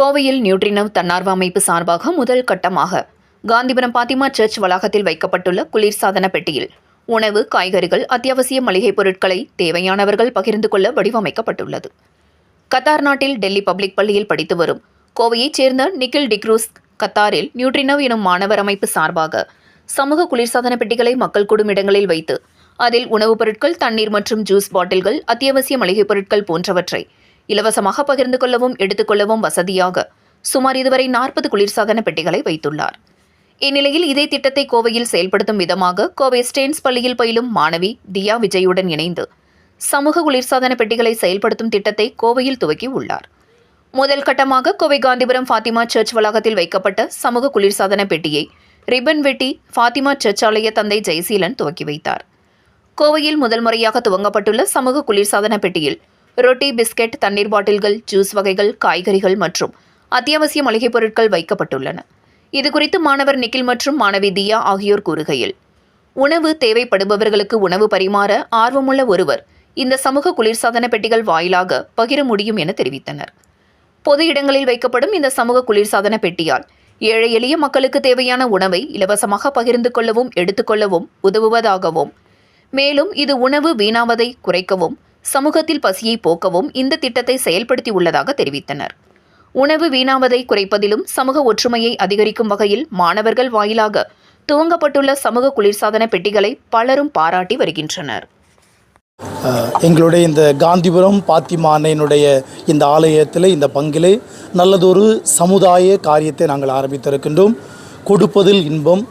கோவையில் நியூட்ரினவ் தன்னார்வ அமைப்பு சார்பாக முதல் கட்டமாக காந்திபுரம் பாத்திமா சர்ச் வளாகத்தில் வைக்கப்பட்டுள்ள குளிர்சாதன பெட்டியில் உணவு காய்கறிகள் அத்தியாவசிய மளிகைப் பொருட்களை தேவையானவர்கள் பகிர்ந்து கொள்ள வடிவமைக்கப்பட்டுள்ளது. கத்தார் நாட்டில் டெல்லி பப்ளிக் பள்ளியில் படித்து வரும் கோவையைச் சேர்ந்த நிக்கில் டிக்ரூஸ் கத்தாரில் நியூட்ரினவ் எனும் மாணவர் அமைப்பு சார்பாக சமூக குளிர்சாதன பெட்டிகளை மக்கள் கூடும் இடங்களில் வைத்து அதில் உணவுப் பொருட்கள் தண்ணீர் மற்றும் ஜூஸ் பாட்டில்கள் அத்தியாவசிய மளிகைப் பொருட்கள் போன்றவற்றை இலவசமாக பகிர்ந்து கொள்ளவும் எடுத்துக்கொள்ளவும் வசதியாக சுமார் இதுவரை நாற்பது குளிர்சாதன பெட்டிகளை வைத்துள்ளார். இந்நிலையில் இதே திட்டத்தை கோவையில் செயல்படுத்தும் விதமாக கோவை ஸ்டேன்ஸ் பள்ளியில் பயிலும் மாணவி தியா விஜயுடன் இணைந்து சமூக குளிர்சாதன பெட்டிகளை செயல்படுத்தும் திட்டத்தை கோவையில் துவக்கி உள்ளார். முதல் கட்டமாக கோவை காந்திபுரம் ஃபாத்திமா சர்ச் வளாகத்தில் வைக்கப்பட்ட சமூக குளிர்சாதன பெட்டியை ரிப்பன் வெட்டி ஃபாத்திமா சர்ச் ஆலய தந்தை ஜெயசீலன் துவக்கி வைத்தார். கோவையில் முதல் முறையாக துவங்கப்பட்டுள்ள சமூக குளிர்சாதன பெட்டியில் ரொட்டி பிஸ்கெட் தண்ணீர் பாட்டில்கள் ஜூஸ் வகைகள் காய்கறிகள் மற்றும் அத்தியாவசிய மளிகைப் பொருட்கள் வைக்கப்பட்டுள்ளன. இதுகுறித்து மாணவர் நிக்கில் மற்றும் மாணவி தியா ஆகியோர் கூறுகையில் உணவு தேவைப்படுபவர்களுக்கு உணவு பரிமாற ஆர்வமுள்ள ஒருவர் இந்த சமூக குளிர்சாதன பெட்டிகள் வாயிலாக பகிர முடியும் என தெரிவித்தனர். பொது இடங்களில் வைக்கப்படும் இந்த சமூக குளிர்சாதன பெட்டியால் ஏழை எளிய மக்களுக்கு தேவையான உணவை இலவசமாக பகிர்ந்து கொள்ளவும் எடுத்துக்கொள்ளவும் உதவுவதாகவும் மேலும் இது உணவு வீணாவதை குறைக்கவும் சமூகத்தில் பசியை போக்கவும் இந்த திட்டத்தை செயல்படுத்தி உள்ளதாக தெரிவித்தனர். உணவு வீணாவதை குறைப்பதிலும் சமூக ஒற்றுமையை அதிகரிக்கும் வகையில் மாணவர்கள் வாயிலாக துவங்கப்பட்டுள்ள சமூக குளிர்சாதன பெட்டிகளை பலரும் பாராட்டி வருகின்றனர். எங்களுடைய இந்த காந்திபுரம் பாத்திமா அன்னையினுடைய இந்த ஆலயத்தில் இந்த பங்கிலே நல்லதொரு சமுதாய காரியத்தை நாங்கள் ஆரம்பித்திருக்கின்றோம். கொடுப்பதில் இன்பம்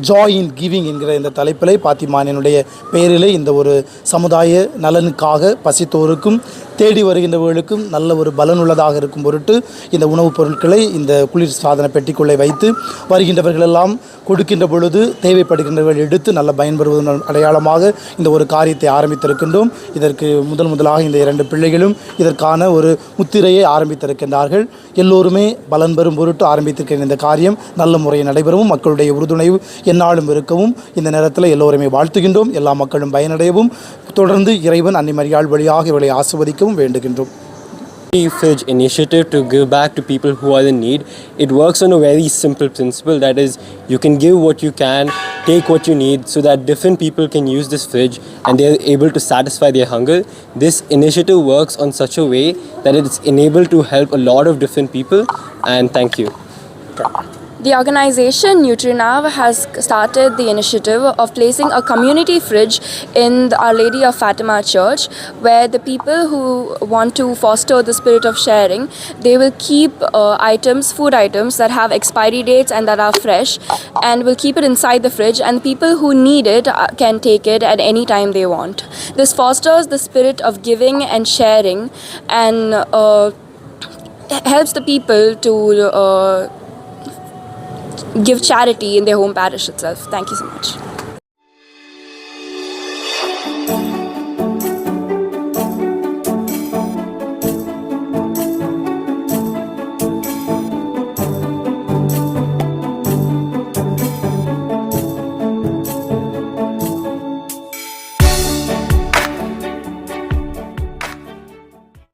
ஜாய் இன் கிவிங் என்கிற இந்த தலைப்பிலே பாத்திமானினுடைய பெயரிலே இந்த ஒரு சமுதாய நலனுக்காக பசித்தோருக்கும் தேடி வருகின்றவர்களுக்கும் நல்ல ஒரு பலனுள்ளதாக இருக்கும் பொருட்டு இந்த உணவுப் பொருட்களை இந்த குளிர் சாதன பெட்டிக்குள்ளே வைத்து வருகின்றவர்களெல்லாம் கொடுக்கின்ற பொழுது தேவைப்படுகின்றவர்கள் எடுத்து நல்ல பயன்பெறுவதன் அடையாளமாக இந்த ஒரு காரியத்தை ஆரம்பித்திருக்கின்றோம். இதற்கு முதல் முதலாக இந்த இரண்டு பிள்ளைகளும் இதற்கான ஒரு முத்திரையை ஆரம்பித்திருக்கின்றார்கள். எல்லோருமே பலன் பெறும் பொருட்டு ஆரம்பித்திருக்கிற இந்த காரியம் நல்ல முறையில் நடைபெறவும் மக்களுடைய உறுதுணைவு எந்நாளும் இருக்கவும் இந்த நேரத்தில் எல்லோருமே வாழ்த்துகின்றோம். எல்லா மக்களும் பயனடையவும். தொடர்ந்து இறைவன் அன்னை மரியாள் வழியாக இவளை ஆசிர்வதிக்கவும். வேண்டுகின்றோம் Fridge initiative to give back to people who are in need. It works on a very simple principle that is, you can give what you can, take what you need, so that different people can use this fridge and they're able to satisfy their hunger. This initiative works on such a way that it's enabled to help a lot of different people. And thank you. The organization Nutrinav has started the initiative of placing a community fridge in the Our Lady of Fatima Church, where the people who want to foster the spirit of sharing, they will keep uh, items, food items that have expiry dates and that are fresh, and will keep it inside the fridge. And people who need it uh, can take it at any time they want. This fosters the spirit of giving and sharing, and uh, helps the people to. Uh, give charity in their home parish itself. Thank you so much.